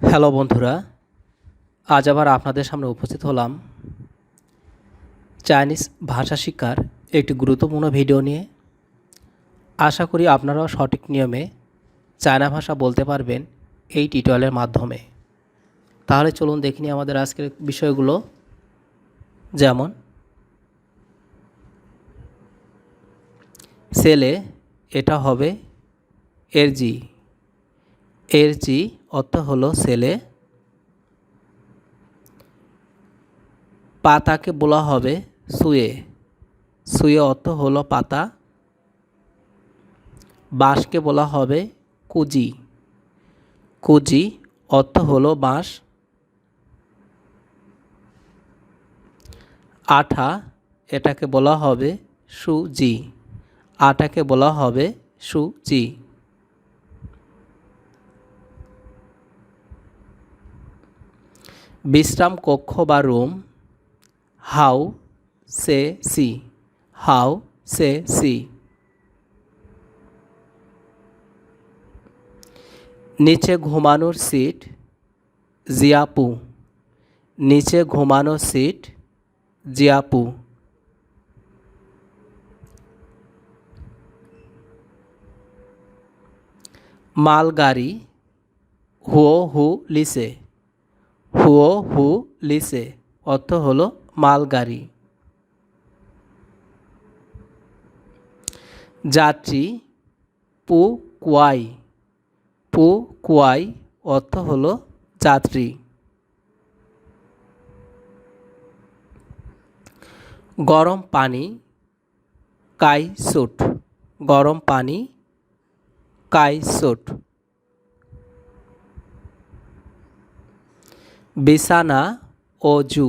Hello বন্ধুরা, আজ আবার আপনাদের সামনে উপস্থিত হলাম চাইনিজ ভাষা শিক্ষার একটি গুরুত্বপূর্ণ ভিডিও নিয়ে। আশা করি আপনারাও সঠিক নিয়মে চায়না ভাষা বলতে পারবেন এই টিউটোরিয়ালের মাধ্যমে। তাহলে চলুন দেখিনি আমাদের আজকের বিষয়গুলো। যেমন, সেলে এটা হবে এর জি এর জি অর্থ হলো ছেলে। পাতাকে বলা হবে সুয়ে সুয়ে অর্থ হলো পাতা। বাঁশকে বলা হবে কুজি। কুজি অর্থ হলো বাঁশ। আঠা এটাকে বলা হবে সুজি। আটাকে বলা হবে সুজি। বিশ্রাম কক্ষ বা রুম? হাউ সে সি। হাউ সে সি। নিচে ঘুমানোর সিট, জিয়াপু। নিচে ঘুমানোর সিট, জিয়াপু। মালগাড়ি হুও হু লিসে। হুও হু লিসে, অর্থ হলো মালগাড়ি। যাত্রী, পু কুয়াই। পু কুয়াই অর্থ হলো যাত্রী। গরম পানি, কাই সুট। গরম পানি, কাই সুট। বিছানা ও জু।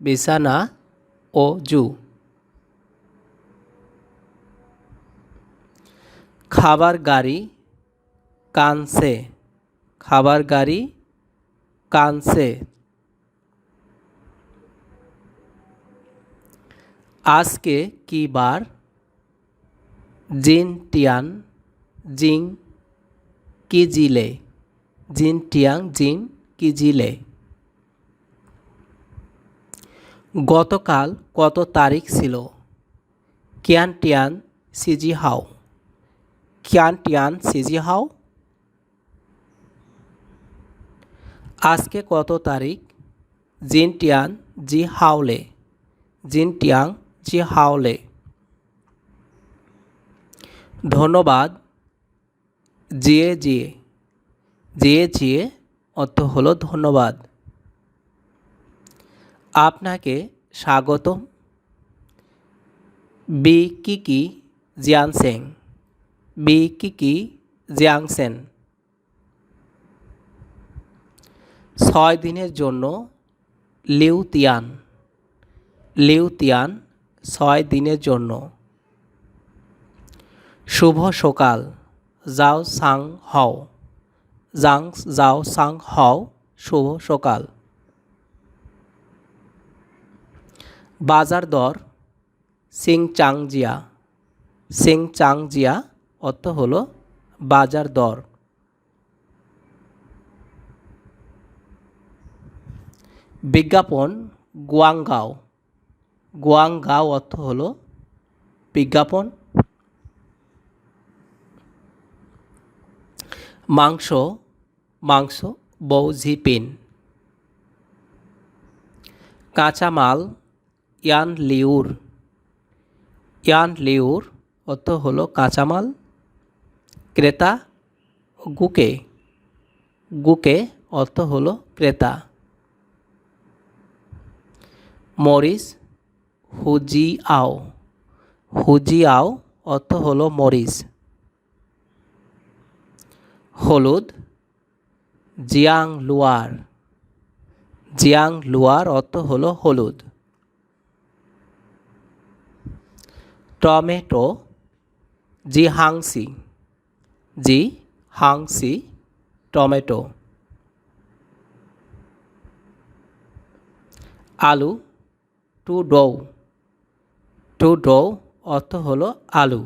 বিছানা ও জু। খাবার গাড়ি কানসে খাবার গাড়ি কানসে আজকে কি বার? জিন টিয়ান জিং, কি জিলে? জিন টিয়াং জিন। কি জিলে? গতকাল কত তারিখ ছিল? কিয়ান টিয়ান সিজি হাও কিয়ান টিয়ান সিজি হাও আজকে কত তারিখ? জিন টিয়ান জি হাওলে জিন টিয়াং জি হাওলে ধন্যবাদ। জিয়ে জিয়ে। জিয়ে জিয়ে অর্থ হলো ধন্যবাদ। আপনাকে স্বাগতম। বি কিকি জিয়াংসেং। বি কিকি জিয়াংসেন। ছয় দিনের জন্য লিউতিয়ান লিউতিয়ান ছয় দিনের জন্য। শুভ সকাল। যাও সাং হও। জাং যাও সাং হও শুভ সকাল বাজার দর সিং চাংজিয়া সিং চাংজিয়া অর্থ হলো বাজার দর। বিজ্ঞাপন গুয়াংগাও গুয়াংগাও অর্থ হলো বিজ্ঞাপন। মাংস মাংস বৌঝি বৌঝিপিন কাঁচামাল, ইয়ান লিউর। ইয়ান লিউর অর্থ হলো কাঁচামাল। ক্রেতা, গুকে। গুকে অর্থ হলো ক্রেতা। মরিস হুজি আও হুজি আও অর্থ হলো মরিস হলুদ, জিয়াং লুয়ার। জিয়াং লুয়ার অর্থ হলো হলুদ। টমেটো জি হাংসি জি হাংসি টমেটো। আলু, টু ডৌ টু ডৌ অর্থ হলো আলু।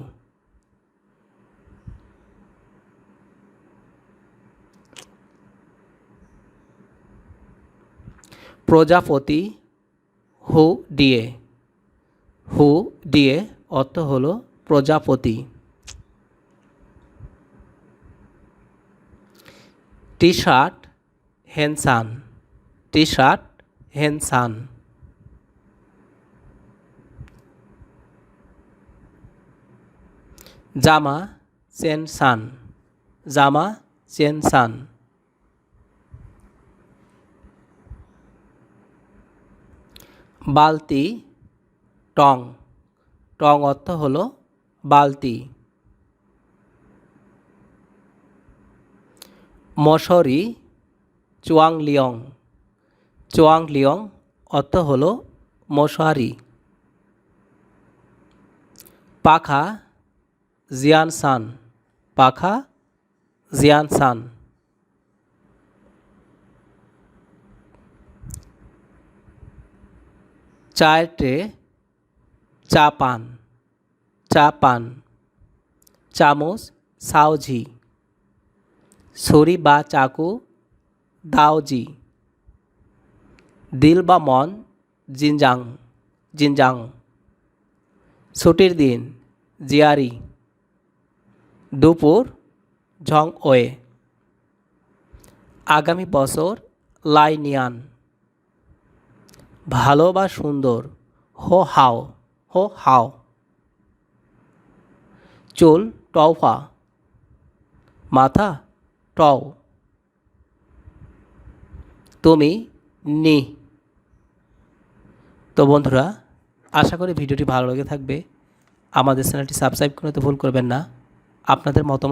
প্রজাপতি হু দিয়ে হু দিয়ে অর্থ হলো প্রজাপতি। টি শার্ট হেনসান। টি শার্ট হেনসান। জামা চেনসান। জামা চেনসান। বালতি, টং। টং অর্থ হলো বালতি। মশরি চুয়াংলিয়ং। চুয়াংলিয়ং অর্থ হলো মশারি পাখা, জিয়ানসান। পাখা, জিয়ানসান। চায়ের ট্রে চা পান চা পান, চামচ সাওজি, ছুরি বা চাকু দাওজি, দিল বা মন জিনজাং জিনজাং, ছুটির দিন জিয়ারি, দুপুর ঝং ওয়ে আগামী বছর লাইনিয়ান। ভালো বা সুন্দর? হো হাও হো হাও। চুল টওফা মাথা, টও। তুমি, নি। তো বন্ধুরা, আশা করি ভিডিওটি ভালো লেগে থাকবে। আমাদের চ্যানেলটি সাবস্ক্রাইব করতে ভুল করবেন না। আপনাদের মতামত